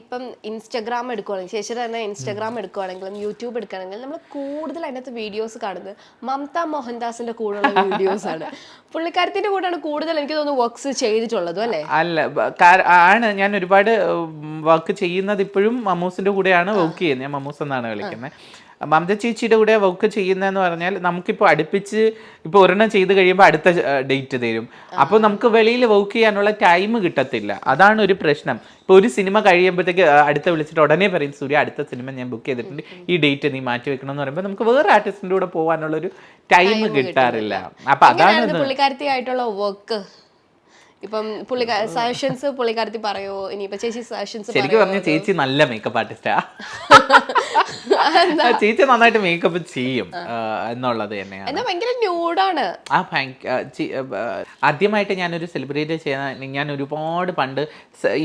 ഇപ്പം ഇൻസ്റ്റഗ്രാം എടുക്കുവാണെങ്കിൽ ശേഷം തന്നെ ഇൻസ്റ്റഗ്രാം എടുക്കുവാണെങ്കിലും യൂട്യൂബ് എടുക്കുകയാണെങ്കിലും നമ്മൾ കൂടുതൽ അതിനകത്ത് വീഡിയോസ് കാണുന്നത് മമത മോഹൻദാസിന്റെ കൂടെയുള്ള വീഡിയോസ് ആണ്. പുള്ളിക്കാരത്തിന്റെ കൂടെയാണ് കൂടുതൽ എനിക്ക് തോന്നുന്നു വർക്ക്സ് ചെയ്തിട്ടുള്ളതും അല്ലേ? അല്ല ആണ്. ഞാൻ ഒരുപാട് വർക്ക് ചെയ്യുന്നത് ഇപ്പോഴും മമ്മൂസിന്റെ കൂടെയാണ് വർക്ക് ചെയ്യുന്നത്. ഞാൻ മമ്മൂസ് എന്നാണ് വിളിക്കുന്നത്. മമത ചേച്ചിയുടെ കൂടെ വർക്ക് ചെയ്യുന്നതെന്ന് പറഞ്ഞാൽ നമുക്കിപ്പോൾ അടുപ്പിച്ച് ഇപ്പോൾ ഒരെണ്ണം ചെയ്ത് കഴിയുമ്പോൾ അടുത്ത ഡേറ്റ് തരും. അപ്പോൾ നമുക്ക് വെളിയിൽ വർക്ക് ചെയ്യാനുള്ള ടൈം കിട്ടത്തില്ല. അതാണ് ഒരു പ്രശ്നം. ഇപ്പോൾ ഒരു സിനിമ കഴിയുമ്പോഴത്തേക്ക് അടുത്ത വിളിച്ചിട്ട് ഉടനെ പറയും സൂര്യ അടുത്ത സിനിമ ഞാൻ ബുക്ക് ചെയ്തിട്ടുണ്ട്. ഈ ഡേറ്റ് നീ മാറ്റി വെക്കണം എന്ന് പറയുമ്പോൾ നമുക്ക് വേറെ ആർട്ടിസ്റ്റിന്റെ കൂടെ പോകാനുള്ള ഒരു ടൈം കിട്ടാറില്ല. അപ്പം അതാണ് വർക്ക് ഇപ്പം പുള്ളിക്കാ സജഷൻസ് പുള്ളിക്കാരത്തി പറയോ ഇനിയിപ്പോ ചേച്ചി സജഷൻസ് ശരിക്കും പറഞ്ഞു ചേച്ചി നല്ല മേക്കപ്പ് ആർട്ടിസ്റ്റാ ചേച്ചി നന്നായിട്ട് മേക്കപ്പ് ചെയ്യും എന്നുള്ളത് തന്നെയാണ്. എന്നാ ഭയങ്കര ന്യൂഡാണ് ആ ആദ്യമായിട്ട് ഞാനൊരു സെലിബ്രിറ്റി ചെയ്യാൻ ഞാൻ ഒരുപാട് പണ്ട്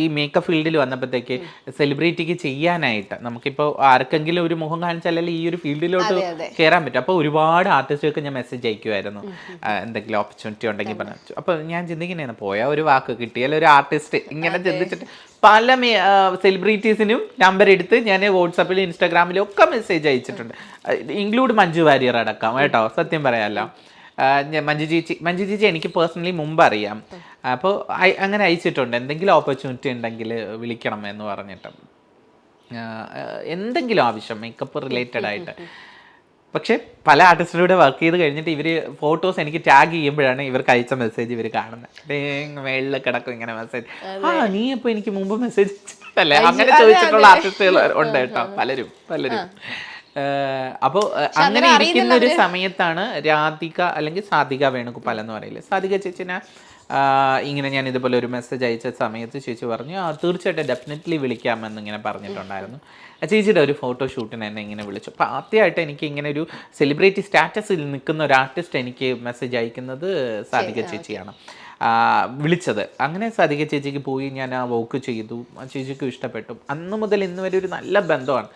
ഈ മേക്കപ്പ് ഫീൽഡിൽ വന്നപ്പോഴത്തേക്ക് സെലിബ്രിറ്റിക്ക് ചെയ്യാനായിട്ട് നമുക്കിപ്പോൾ ആർക്കെങ്കിലും ഒരു മുഖം കാണിച്ചാലല്ലേ ഈ ഒരു ഫീൽഡിലോട്ട്. കയറാൻ പറ്റും. അപ്പോൾ ഒരുപാട് ആർട്ടിസ്റ്റുകൾക്ക് ഞാൻ മെസ്സേജ് അയക്കുമായിരുന്നു. എന്തെങ്കിലും ഓപ്പർച്യൂണിറ്റി ഉണ്ടെങ്കിൽ പറഞ്ഞു അപ്പോൾ ഞാൻ ചിന്തിക്കുന്നതാണ് പോയ ഒരു വാക്ക് കിട്ടിയാൽ ഒരു ആർട്ടിസ്റ്റ് ഇങ്ങനെ ചിന്തിച്ചിട്ട് പല സെലിബ്രിറ്റീസിനും നമ്പർ എടുത്ത് ഞാൻ വാട്സപ്പിൽ ഇൻസ്റ്റാഗ്രാമിലും ഒക്കെ മെസ്സേജ് അയച്ചിട്ടുണ്ട്. ഇൻക്ലൂഡ് മഞ്ജു വാര്യർ അടക്കം കേട്ടോ. സത്യം പറയാമല്ലോ മഞ്ജു ചേച്ചി മഞ്ജു ചേച്ചി എനിക്ക് പേഴ്സണലി മുമ്പ് അറിയാം. അപ്പോൾ അങ്ങനെ അയച്ചിട്ടുണ്ട്. എന്തെങ്കിലും ഓപ്പർച്യൂണിറ്റി ഉണ്ടെങ്കിൽ വിളിക്കണം എന്ന് പറഞ്ഞിട്ട് എന്തെങ്കിലും ആവശ്യം മേക്കപ്പ് റിലേറ്റഡ് ആയിട്ട്. പക്ഷെ പല ആർട്ടിസ്റ്റിലൂടെ വർക്ക് ചെയ്ത് കഴിഞ്ഞിട്ട് ഇവർ ഫോട്ടോസ് എനിക്ക് ടാഗ് ചെയ്യുമ്പോഴാണ് ഇവർക്ക് അയച്ച മെസ്സേജ് ഇവർ കാണുന്നത് മേളിൽ കിടക്കും ഇങ്ങനെ മെസ്സേജ് ആ നീ അപ്പോൾ എനിക്ക് മുമ്പ് മെസ്സേജ് അല്ലേ അങ്ങനെ ചോദിച്ചിട്ടുള്ള ആർട്ടിസ്റ്റുകൾ ഉണ്ട് കേട്ടോ പലരും പലരും. അപ്പോൾ അങ്ങനെ ഇരിക്കുന്ന ഒരു സമയത്താണ് രാധിക അല്ലെങ്കിൽ സാധിക വേണുഗോപാൽ എന്ന് പറയില്ലേ? സാധിക ചേച്ചിനെ ഇങ്ങനെ ഞാൻ ഇതുപോലെ ഒരു മെസ്സേജ് അയച്ച സമയത്ത് ചേച്ചി പറഞ്ഞു ആ തീർച്ചയായിട്ടും ഡെഫിനറ്റ്ലി വിളിക്കാമെന്ന് ഇങ്ങനെ പറഞ്ഞിട്ടുണ്ടായിരുന്നു. ചേച്ചിയുടെ ഒരു ഫോട്ടോ ഷൂട്ടിന് എന്നെ ഇങ്ങനെ വിളിച്ചു. അപ്പോൾ ആദ്യമായിട്ട് എനിക്ക് ഇങ്ങനെ ഒരു സെലിബ്രിറ്റി സ്റ്റാറ്റസിൽ നിൽക്കുന്ന ഒരു ആർട്ടിസ്റ്റ് എനിക്ക് മെസ്സേജ് അയക്കുന്നത് സാധിക ചേച്ചിയാണ്. വിളിച്ചത്. അങ്ങനെ സാധിക ചേച്ചിക്ക് പോയി ഞാൻ ആ വോക്ക് ചെയ്തു. ആ ചേച്ചിക്കും ഇഷ്ടപ്പെട്ടു. അന്ന് മുതൽ ഇന്ന് വരെ ഒരു നല്ല ബന്ധമാണ്.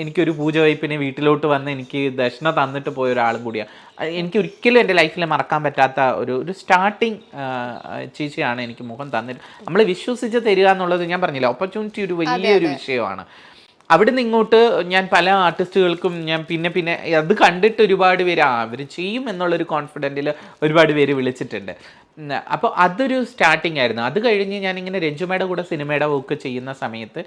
എനിക്കൊരു പൂജ വൈപ്പിനെ വീട്ടിലോട്ട് വന്ന് എനിക്ക് ദക്ഷിണ തന്നിട്ട് പോയ ഒരാളും കൂടിയാണ് എനിക്ക് ഒരിക്കലും എന്റെ ലൈഫിൽ മറക്കാൻ പറ്റാത്ത ഒരു ഒരു സ്റ്റാർട്ടിങ് ചേച്ചിയാണ് എനിക്ക് മുഖം തന്നിട്ട്. നമ്മൾ വിശ്വസിച്ച് തരിക എന്നുള്ളത് ഞാൻ പറഞ്ഞില്ല ഓപ്പർച്യൂണിറ്റി ഒരു വലിയൊരു വിഷയമാണ്. അവിടുന്ന് ഇങ്ങോട്ട് ഞാൻ പല ആർട്ടിസ്റ്റുകൾക്കും ഞാൻ പിന്നെ പിന്നെ അത് കണ്ടിട്ട് ഒരുപാട് പേര് ആ അവർ ചെയ്യും എന്നുള്ളൊരു കോൺഫിഡന്റിൽ ഒരുപാട് പേര് വിളിച്ചിട്ടുണ്ട്. അപ്പോൾ അതൊരു സ്റ്റാർട്ടിംഗ് ആയിരുന്നു. അത് കഴിഞ്ഞ് ഞാനിങ്ങനെ രഞ്ജുമയുടെ കൂടെ സിനിമയുടെ വർക്ക് ചെയ്യുന്ന സമയത്ത്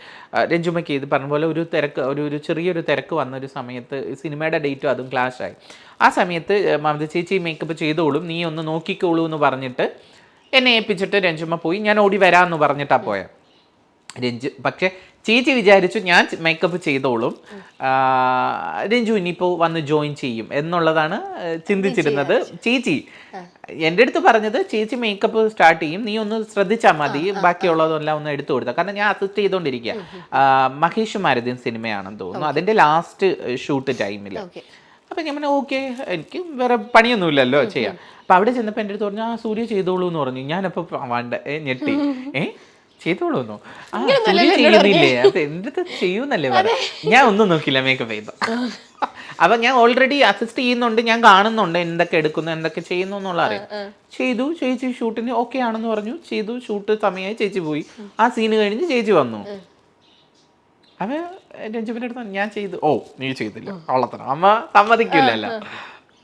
രഞ്ജുമയ്ക്ക് ഇത് പറഞ്ഞ പോലെ ഒരു തിരക്ക് ഒരു ഒരു ചെറിയൊരു തിരക്ക് വന്നൊരു സമയത്ത് സിനിമയുടെ ഡേറ്റും അതും ക്ലാഷായി ആ സമയത്ത് മമത ചേച്ചി മേക്കപ്പ് ചെയ്തോളും നീ ഒന്ന് നോക്കിക്കോളൂ എന്ന് പറഞ്ഞിട്ട് എന്നെ ഏൽപ്പിച്ചിട്ട് രഞ്ജുമ്മ പോയി ഞാൻ ഓടി വരാമെന്ന് പറഞ്ഞിട്ടാണ് പോയത് രഞ്ജു പക്ഷേ ചേച്ചി വിചാരിച്ചു ഞാൻ മേക്കപ്പ് ചെയ്തോളും. രഞ്ജു ഇനിയിപ്പോൾ വന്ന് ജോയിൻ ചെയ്യും എന്നുള്ളതാണ് ചിന്തിച്ചിരുന്നത്. ചേച്ചി എന്റെ അടുത്ത് പറഞ്ഞത് ചേച്ചി മേക്കപ്പ് സ്റ്റാർട്ട് ചെയ്യും നീ ഒന്ന് ശ്രദ്ധിച്ചാൽ മതി ബാക്കിയുള്ളതെല്ലാം ഒന്ന് എടുത്തു കൊടുത്താൽ കാരണം ഞാൻ അസിസ്റ്റ് ചെയ്തുകൊണ്ടിരിക്കുക മഹേഷ് മാരുതിൻ സിനിമയാണെന്ന് തോന്നുന്നു. അതിന്റെ ലാസ്റ്റ് ഷൂട്ട് ടൈമിൽ അപ്പം ഞാൻ പറഞ്ഞു ഓക്കെ എനിക്ക് വേറെ പണിയൊന്നുമില്ലല്ലോ ചെയ്യാം അപ്പം അവിടെ ചെന്നപ്പോൾ എന്റെ അടുത്ത് പറഞ്ഞു ആ സൂര്യ ചെയ്തോളൂ എന്ന് പറഞ്ഞു ഞാനപ്പോൾ വേണ്ട ഞെട്ടി. ഏ ചെയ്തോളൂ എന്നോ ആ സൂര്യ ചെയ്യുന്നില്ലേ? അത് എന്റെ ചെയ്യൂന്നല്ലേ പറ. ഞാൻ ഒന്നും നോക്കില്ല മേക്കപ്പ് ചെയ്തു അപ്പൊ ഞാൻ ഓൾറെഡി അസിസ്റ്റ് ചെയ്യുന്നുണ്ട് ഞാൻ കാണുന്നുണ്ട് എന്തൊക്കെ എടുക്കുന്നു എന്തൊക്കെ ചെയ്യുന്നു എന്നുള്ള അറിയാം ചെയ്തു ചേച്ചി ഷൂട്ടിന് ഓക്കെ ആണെന്ന് പറഞ്ഞു. ചെയ്തു ഷൂട്ട് സമയമായി ചേച്ചി പോയി. ആ സീന് കഴിഞ്ഞ് ചേച്ചി വന്നു. അവ രഞ്ജുവിന്റെ അടുത്ത് ഞാൻ ചെയ്തു. ഓ നീ ചെയ്തില്ല. കള്ളത്തരം. അമ്മ സമ്മതിക്കില്ലല്ലോ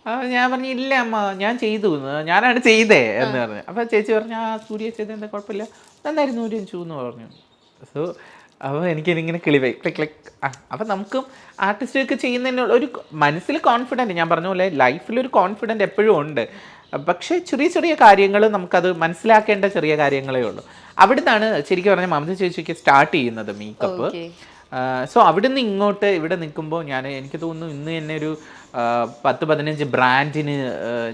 അപ്പൊ ഞാൻ പറഞ്ഞു ഇല്ല അമ്മ ഞാൻ ചെയ്തു ഞാനാണ് ചെയ്തേ എന്ന് പറഞ്ഞു. അപ്പൊ ചേച്ചി പറഞ്ഞു ആ സൂര്യ ചെയ്ത എന്താ കുഴപ്പമില്ല. നന്നായിരുന്നു ഒരു ചൂ എന്ന്? പറഞ്ഞു. സോ അപ്പോൾ എനിക്കിങ്ങനെ കിളിവായി ക്ലിക്ക് ക്ലിക് ആ അപ്പം നമുക്കും ആർട്ടിസ്റ്റൊക്കെ ചെയ്യുന്നതിനുള്ള ഒരു മനസ്സിൽ കോൺഫിഡന്റ് ഞാൻ പറഞ്ഞ പോലെ ഒരു കോൺഫിഡന്റ് എപ്പോഴും ഉണ്ട്. പക്ഷേ ചെറിയ ചെറിയ കാര്യങ്ങൾ നമുക്കത് മനസ്സിലാക്കേണ്ട ചെറിയ കാര്യങ്ങളേ ഉള്ളൂ. അവിടുന്നാണ് ശരിക്കും പറഞ്ഞാൽ മമത ചേച്ചിക്ക് സ്റ്റാർട്ട് ചെയ്യുന്നത് മേക്കപ്പ് സോ അവിടുന്ന് ഇങ്ങോട്ട് ഇവിടെ നിൽക്കുമ്പോൾ ഞാൻ എനിക്ക് തോന്നുന്നു ഇന്ന് തന്നെ ഒരു പത്ത് പതിനഞ്ച് ബ്രാൻഡിന്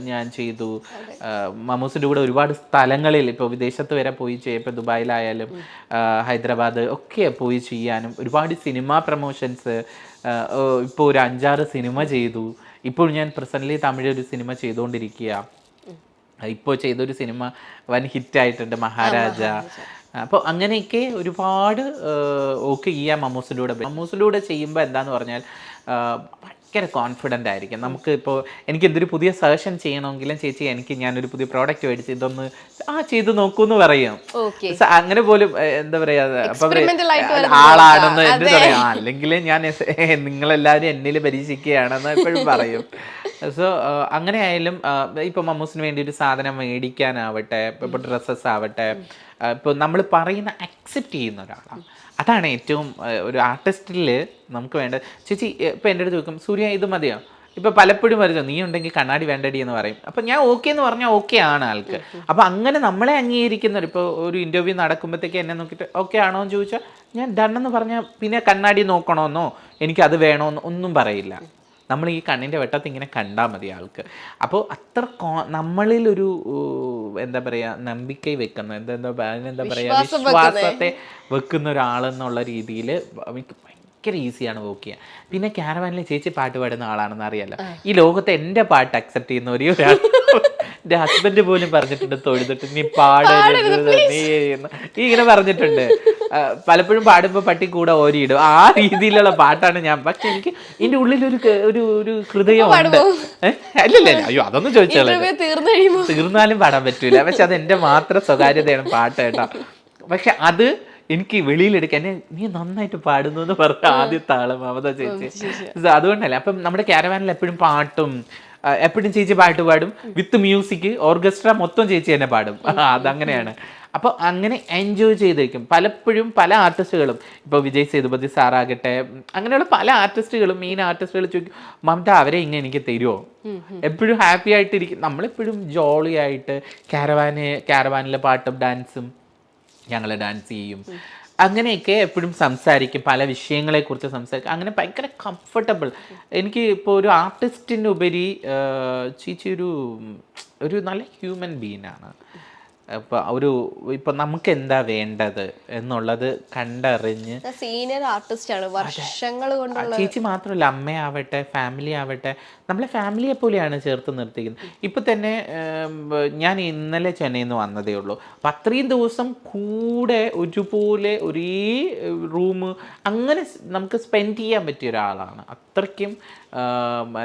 ഞാൻ ചെയ്തു. മമൂസിന്റെ മമ്മൂസിന്റെ കൂടെ ഒരുപാട് സ്ഥലങ്ങളിൽ ഇപ്പോൾ വിദേശത്ത് വരെ പോയി ചെയ്യാം ഇപ്പോൾ ദുബായിലായാലും ഹൈദരാബാദ് ഒക്കെ പോയി ചെയ്യാനും ഒരുപാട് സിനിമ പ്രൊമോഷൻസ് ഇപ്പോൾ ഒരു അഞ്ചാറ് സിനിമ ചെയ്തു. ഇപ്പോൾ ഞാൻ പ്രസന്റ്ലി തമിഴ് ഒരു സിനിമ ചെയ്തുകൊണ്ടിരിക്കുക ഇപ്പോൾ ചെയ്തൊരു സിനിമ വൻ ഹിറ്റായിട്ടുണ്ട് മഹാരാജ. അപ്പോൾ അങ്ങനെയൊക്കെ ഒരുപാട് ഓക്കെ ചെയ്യാം മമ്മൂസിലൂടെ മമ്മൂസിലൂടെ ചെയ്യുമ്പോൾ എന്താന്ന് പറഞ്ഞാൽ ഭയങ്കര കോൺഫിഡന്റ് ആയിരിക്കും. നമുക്ക് ഇപ്പോൾ എനിക്ക് എന്തൊരു പുതിയ സജഷൻ ചെയ്യണമെങ്കിലും ചേച്ചി എനിക്ക് ഞാനൊരു പുതിയ പ്രോഡക്റ്റ് മേടിച്ച് ഇതൊന്ന് ആ ചെയ്ത് നോക്കൂ എന്ന് പറയും അങ്ങനെ പോലും എന്താ പറയാ ആളാണെന്ന്. എന്ത് പറയാം അല്ലെങ്കിൽ ഞാൻ നിങ്ങളെല്ലാവരും എന്നിൽ പരീക്ഷിക്കുകയാണെന്ന് എപ്പോഴും പറയും. സോ അങ്ങനെ ആയാലും ഇപ്പം മമ്മൂസിന് വേണ്ടി ഒരു സാധനം മേടിക്കാനാവട്ടെ ഇപ്പോൾ ഡ്രസ്സസ് ആവട്ടെ ഇപ്പൊ നമ്മൾ പറയുന്ന അക്സെപ്റ്റ് ചെയ്യുന്ന ഒരാളാണ്. അതാണ് ഏറ്റവും ഒരു ആർട്ടിസ്റ്റിൽ നമുക്ക് വേണ്ടത്. ചേച്ചി ഇപ്പോൾ എന്റെ അടുത്ത് ചോദിക്കും സൂര്യ ഇത് മതിയോ? ഇപ്പോൾ പലപ്പോഴും വരുന്നത് നീ ഉണ്ടെങ്കിൽ കണ്ണാടി വേണ്ടടി എന്ന് പറയും. അപ്പോൾ ഞാൻ ഓക്കെ എന്ന് പറഞ്ഞാൽ ഓക്കെ ആണ് ആൾക്ക്. അപ്പോൾ അങ്ങനെ നമ്മളെ അംഗീകരിക്കുന്നവർ ഇപ്പോൾ ഒരു ഇന്റർവ്യൂ നടക്കുമ്പോഴത്തേക്ക് എന്നെ നോക്കിയിട്ട് ഓക്കെ ആണോ? എന്ന് ചോദിച്ചാൽ ഞാൻ ഡണ്ണെന്ന് പറഞ്ഞാൽ പിന്നെ കണ്ണാടി നോക്കണമെന്നോ എനിക്ക് അത് വേണമെന്നോ ഒന്നും പറയില്ല. നമ്മൾ ഈ കണ്ണിന്റെ വെട്ടത്ത് ഇങ്ങനെ കണ്ടാൽ മതി ആൾക്ക്. അപ്പോൾ അത്ര കോ നമ്മളിലൊരു എന്താ പറയുക നമ്പിക്കൈ വെക്കുന്ന എന്താ അതിനെന്താ പറയുക വിശ്വാസത്തെ വെക്കുന്ന ഒരാളെന്നുള്ള രീതിയിൽ എനിക്ക് ഭയങ്കര ഈസിയാണ് വോക്ക് ചെയ്യാൻ പിന്നെ ക്യാരവാനിലെ ചേച്ചി പാട്ട് പാടുന്ന ആളാണെന്ന് അറിയാലോ. ഈ ലോകത്ത് എന്റെ പാട്ട് അക്സെപ്റ്റ് ചെയ്യുന്ന ഒരേ ഒരാൾ എന്റെ ഹസ്ബൻഡ് പോലും പറഞ്ഞിട്ടുണ്ട് തൊഴുതിട്ട് നീ പാടരുത് നീ ഇങ്ങനെ പറഞ്ഞിട്ടുണ്ട്. പലപ്പോഴും പാടുമ്പോൾ പട്ടി കൂടെ ഓരിയിടും. ആ രീതിയിലുള്ള പാട്ടാണ് ഞാൻ. പക്ഷെ എനിക്ക് എന്റെ ഉള്ളിൽ ഒരു ഒരു ഒരു ഹൃദയം അല്ലല്ലേ അയ്യോ അതൊന്നും ചോദിച്ചാലേ തീർന്നാലും പാടാൻ പറ്റൂല. പക്ഷെ അത് എന്റെ മാത്രം സ്വകാര്യതയാണ് പാട്ട് കേട്ടോ. പക്ഷെ അത് എനിക്ക് വെളിയിലെടുക്കാൻ നീ നന്നായിട്ട് പാടുന്നു എന്ന് പറഞ്ഞ ആദ്യത്തെ ആൾ മമത ചേച്ചി. അതുകൊണ്ടല്ലേ. അപ്പം നമ്മുടെ ക്യാരവാനിൽ എപ്പോഴും പാട്ടും എപ്പോഴും ചേച്ചി പാട്ട് പാടും. വിത്ത് മ്യൂസിക് ഓർക്കസ്ട്ര മൊത്തം ചേച്ചി തന്നെ പാടും. അതങ്ങനെയാണ്. അപ്പോൾ അങ്ങനെ എൻജോയ് ചെയ്തേക്കും. പലപ്പോഴും പല ആർട്ടിസ്റ്റുകളും ഇപ്പോൾ വിജയ് സേതുപതി സാറാകട്ടെ അങ്ങനെയുള്ള പല ആർട്ടിസ്റ്റുകളും മെയിൻ ആർട്ടിസ്റ്റുകൾ ചോദിക്കും മമത അവരെ ഇങ്ങനെ എനിക്ക് തരുമോ എപ്പോഴും ഹാപ്പി ആയിട്ടിരിക്കും. നമ്മളെപ്പോഴും ജോളി ആയിട്ട് ക്യാരവാന് ക്യാരവാനിലെ പാട്ടും ഡാൻസും ഞങ്ങൾ ഡാൻസ് ചെയ്യും. അങ്ങനെയൊക്കെ എപ്പോഴും സംസാരിക്കും പല വിഷയങ്ങളെക്കുറിച്ച് സംസാരിക്കും. അങ്ങനെ ഭയങ്കര കംഫർട്ടബിൾ എനിക്ക് ഇപ്പോൾ ഒരു ആർട്ടിസ്റ്റിന്റെ ഉപരി ആ, ചേച്ചി ഒരു ഒരു നല്ല ഹ്യൂമൻ ബീനാണ് ഇപ്പം ഒരു ഇപ്പം നമുക്ക് എന്താ വേണ്ടത് എന്നുള്ളത് കണ്ടറിഞ്ഞ് സീനിയർ ആർട്ടിസ്റ്റ് ആണ് വർഷങ്ങൾ കൊണ്ടുള്ള ചേച്ചി മാത്രമല്ല അമ്മയാവട്ടെ ഫാമിലി ആവട്ടെ നമ്മളെ ഫാമിലിയെ പോലെയാണ് ചേർത്ത് നിർത്തിക്കുന്നത്. ഇപ്പം തന്നെ ഞാൻ ഇന്നലെ ചെന്നൈയിൽ നിന്ന് വന്നതേ ഉള്ളൂ. അപ്പം അത്രയും ദിവസം കൂടെ ഒരുപോലെ ഒരേ റൂം അങ്ങനെ നമുക്ക് സ്പെൻഡ് ചെയ്യാൻ പറ്റിയ ഒരാളാണ്. അത്രയ്ക്കും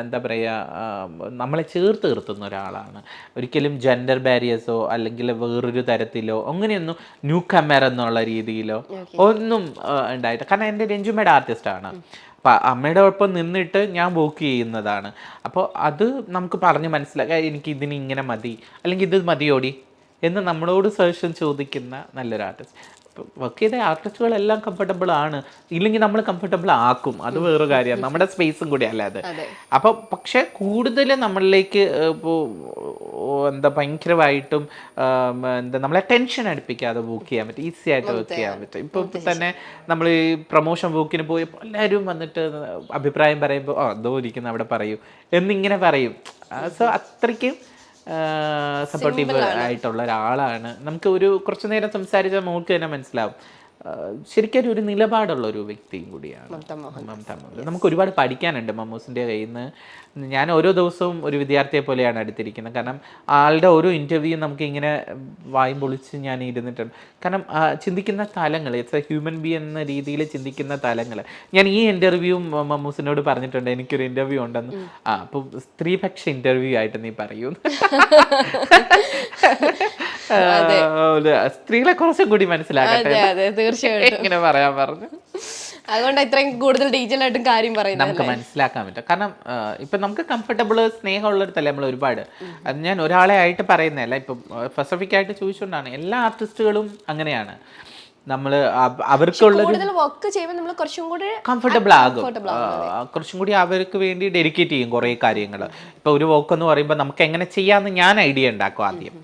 എന്താ പറയുക നമ്മളെ ചേർത്ത് നിർത്തുന്ന ഒരാളാണ്. ഒരിക്കലും ജെൻഡർ ബാരിയേഴ്സോ അല്ലെങ്കിൽ വേറൊരു തരത്തിലോ അങ്ങനെയൊന്നും ന്യൂ കമർ എന്നുള്ള രീതിയിലോ ഒന്നും ഉണ്ടായിട്ട് കാരണം എന്റെ രഞ്ജുമയുടെ ആർട്ടിസ്റ്റാണ് അപ്പം അമ്മയുടെ ഒപ്പം നിന്നിട്ട് ഞാൻ വർക്ക് ചെയ്യുന്നതാണ്. അപ്പോൾ അത് നമുക്ക് പറഞ്ഞ് മനസ്സിലാക്കാം എനിക്ക് ഇതിന് ഇങ്ങനെ മതി അല്ലെങ്കിൽ ഇത് മതിയോടി എന്ന് നമ്മളോട് സജഷൻ ചോദിക്കുന്ന നല്ലൊരു ആർട്ടിസ്റ്റ് വർക്ക് ചെയ്ത ആർട്ടിസ്റ്റുകളെല്ലാം കംഫർട്ടബിൾ ആണ്. ഇല്ലെങ്കിൽ നമ്മൾ കംഫർട്ടബിൾ ആക്കും. അത് വേറൊരു കാര്യമാണ് നമ്മുടെ സ്പേസും കൂടി അല്ലാതെ അപ്പോൾ പക്ഷെ കൂടുതൽ നമ്മളിലേക്ക് ഇപ്പോൾ എന്താ ഭയങ്കരമായിട്ടും എന്താ നമ്മളെ ടെൻഷൻ അടുപ്പിക്കാതെ ബുക്ക് ചെയ്യാൻ പറ്റും. ഈസി ആയിട്ട് ബുക്ക് ചെയ്യാൻ പറ്റും. ഇപ്പൊ തന്നെ നമ്മൾ ഈ പ്രൊമോഷൻ ബുക്കിന് പോയപ്പോൾ എല്ലാവരും വന്നിട്ട് അഭിപ്രായം പറയുമ്പോൾ ഓ എന്തോ ഇരിക്കുന്ന അവിടെ പറയൂ. എന്നിങ്ങനെ പറയും. സോ അത്രയ്ക്കും സപ്പോർട്ടീവ് ആയിട്ടുള്ള ഒരാളാണ്. നമുക്ക് ഒരു കുറച്ചു നേരം സംസാരിച്ചാൽ നമുക്ക് തന്നെ മനസ്സിലാവും. ശരിക്കും ഒരു നിലപാടുള്ള ഒരു വ്യക്തിയും കൂടിയാണ് മമത മോഹൻ നമുക്ക് ഒരുപാട് പഠിക്കാനുണ്ട് മമ്മൂസിന്റെ കയ്യിൽ നിന്ന്. ഞാൻ ഓരോ ദിവസവും ഒരു വിദ്യാർത്ഥിയെ പോലെയാണ് അടുത്തിരിക്കുന്നത് കാരണം ആളുടെ ഓരോ ഇന്റർവ്യൂ നമുക്ക് ഇങ്ങനെ വായും പൊളിച്ച് ഞാൻ ഇരുന്നിട്ടുണ്ട്. കാരണം ചിന്തിക്കുന്ന തലങ്ങൾ ഇറ്റ്സ് എ ഹ്യൂമൻ ബി എന്ന രീതിയിൽ ചിന്തിക്കുന്ന തലങ്ങൾ. ഞാൻ ഈ ഇന്റർവ്യൂ മമ്മൂസിനോട് പറഞ്ഞിട്ടുണ്ട്. എനിക്കൊരു ഇന്റർവ്യൂ ഉണ്ടെന്ന്. ആ അപ്പോൾ സ്ത്രീപക്ഷ ഇന്റർവ്യൂ ആയിട്ട് നീ പറയൂ. സ്ത്രീകളെ കുറച്ചും കൂടി അതെ തീർച്ചയായിട്ടും. ഇങ്ങനെ പറയാൻ പറഞ്ഞു? അതുകൊണ്ട് ഇത്രയും കൂടുതൽ ഡീറ്റെയിൽ ആയിട്ടും കാര്യം പറയുന്നത് നമുക്ക് മനസ്സിലാക്കാൻ പറ്റും. കാരണം ഇപ്പൊ നമുക്ക് കംഫർട്ടബിൾ സ്നേഹമുള്ളിടത്തല്ലേ നമ്മൾ ഒരുപാട്? അത് ഞാൻ ഒരാളെ ആയിട്ട് പറയുന്നതല്ല. ഇപ്പൊ സ്പെസിഫിക് ആയിട്ട് ചോദിച്ചുകൊണ്ടാണ്. എല്ലാ ആർട്ടിസ്റ്റുകളും അങ്ങനെയാണ്. നമ്മൾ അവർക്കുള്ള വർക്ക് ചെയ്യുമ്പോൾ നമ്മൾ കുറച്ചും കൂടി കംഫർട്ടബിൾ ആകും. കുറച്ചും കൂടി അവർക്ക് വേണ്ടി ഡെഡിക്കേറ്റ് ചെയ്യും കുറേ കാര്യങ്ങൾ ഇപ്പോൾ ഒരു വർക്ക് എന്ന് പറയുമ്പോൾ നമുക്ക് എങ്ങനെ ചെയ്യാമെന്ന് ഞാൻ ഐഡിയ ഉണ്ടാക്കും ആദ്യം.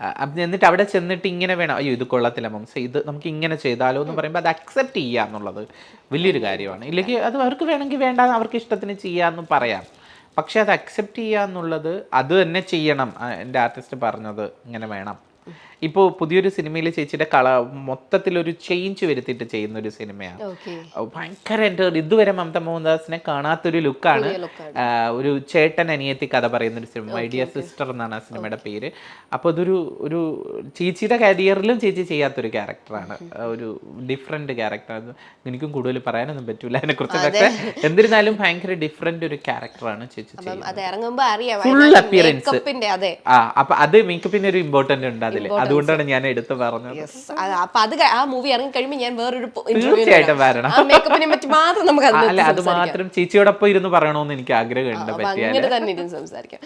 അത് എന്നിട്ട് അവിടെ ചെന്നിട്ട് ഇങ്ങനെ വേണം അയ്യോ ഇത് കൊള്ളത്തില്ല മംസ ഇത് നമുക്ക് ഇങ്ങനെ ചെയ്താലോ എന്ന് പറയുമ്പോൾ അത് അക്സെപ്റ്റ് ചെയ്യുക എന്നുള്ളത് വലിയൊരു കാര്യമാണ്. ഇല്ലെങ്കിൽ അത് അവർക്ക് വേണമെങ്കിൽ വേണ്ട അവർക്ക് ഇഷ്ടത്തിന് ചെയ്യാമെന്ന് പറയാം. പക്ഷെ അത് അക്സെപ്റ്റ് ചെയ്യുക എന്നുള്ളത് അത് തന്നെ ചെയ്യണം എന്റെ ആർട്ടിസ്റ്റ് പറഞ്ഞത് ഇങ്ങനെ വേണം. ഇപ്പോൾ പുതിയൊരു സിനിമയിൽ ചേച്ചിയുടെ കള മൊത്തത്തിലൊരു ചേഞ്ച് വരുത്തിയിട്ട് ചെയ്യുന്ന ഒരു സിനിമയാണ് ഭയങ്കര എന്റെ ഇതുവരെ മമത മോഹൻദാസിനെ കാണാത്തൊരു ലുക്കാണ് ഒരു ചേട്ടൻ അനിയത്തി കഥ പറയുന്ന ഒരു സിനിമ ഐഡിയ സിസ്റ്റർ എന്നാണ് ആ സിനിമയുടെ പേര്. അപ്പോൾ അതൊരു ഒരു ചേച്ചിയുടെ കരിയറിലും ചേച്ചി ചെയ്യാത്തൊരു ക്യാരക്ടറാണ്. ഒരു ഡിഫറെന്റ് ക്യാരക്ടർ എനിക്കും കൂടുതൽ പറയാനൊന്നും പറ്റൂല അതിനെ പക്ഷേ എന്നിരുന്നാലും ഭയങ്കര ഡിഫറെന്റ് ഒരു ക്യാരക്ടറാണ് ചേച്ചി ചെയ്യുന്നത്. ഫുൾ അപ്പിയറൻസ് അപ്പൊ അത് മേക്കപ്പിന് ഒരു ഇമ്പോർട്ടന്റ് ഉണ്ട് അതിൽ. അതുകൊണ്ടാണ് ഞാൻ എടുത്ത് പറഞ്ഞത്. അപ്പൊ അത് ആ മൂവി ഇറങ്ങി കഴിയുമ്പോൾ ഞാൻ വേറൊരു തീർച്ചയായിട്ടും വരണം. മേക്കപ്പിനെ പറ്റി മാത്രം നമുക്ക് അല്ല അത് മാത്രം ചേച്ചിയോടൊപ്പം ഇരുന്ന് പറയണമെന്ന് എനിക്ക് ആഗ്രഹമുണ്ട് അങ്ങനെ തന്നെ ഇരുന്ന് സംസാരിക്കാം.